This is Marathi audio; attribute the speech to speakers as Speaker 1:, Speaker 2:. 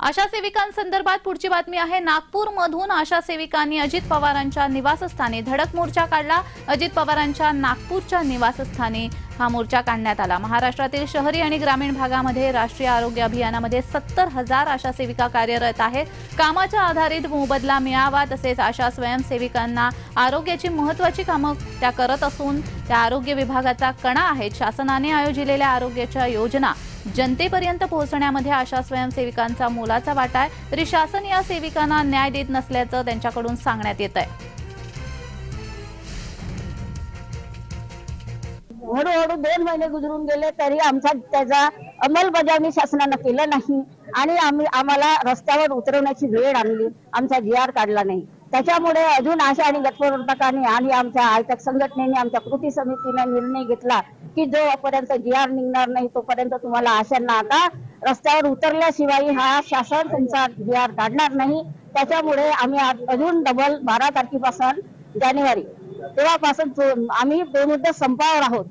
Speaker 1: आशा सेविकांसंदर्भात पुढची बातमी आहे. नागपूर मधून आशा सेविकांनी अजित पवारांच्या निवासस्थानी धडक मोर्चा काढला. अजित पवारांच्या नागपूरच्या निवासस्थानी हा मोर्चा काढण्यात आला. महाराष्ट्रातील शहरी आणि ग्रामीण भागामध्ये राष्ट्रीय आरोग्य अभियानामध्ये सत्तर हजार आशा सेविका कार्यरत आहेत. कामाच्या आधारित मोबदला मिळावा तसेच आशा स्वयंसेविकांना आरोग्याची महत्वाची कामं त्या करत असून त्या आरोग्य विभागाचा कणा आहेत. शासनाने आयोजिलेल्या आरोग्याच्या योजना जनतेपर्यंत पोहोचण्यामध्ये आशा स्वयंसेविकांचा मोलाचा वाटा आहे तरी शासन या सेविकांना न्याय देत नसल्याचं त्यांच्याकडून सांगण्यात येत आहे
Speaker 2: हळूहळू दोन महिने गुजरून गेले तरी आमचा त्याचा अंमलबजावणी शासनानं केलं नाही आणि आम्ही आम्हाला रस्त्यावर उतरवण्याची वेळ आणली. आमचा जी आर काढला नाही. त्याच्यामुळे अजून आशा आणि गटप्रवर्तकांनी आणि आमच्या आयटक संघटनेने आमच्या कृती समितीने निर्णय घेतला की जोपर्यंत जी आर निघणार नाही तोपर्यंत तुम्हाला आशांना आता रस्त्यावर उतरल्याशिवाय हा शासन तुमचा जी आर काढणार नाही. त्याच्यामुळे आम्ही आज अजून डबल बारा तारखेपासून जानेवारी तेव्हापासून आम्ही बेमुद्दत संपावर आहोत.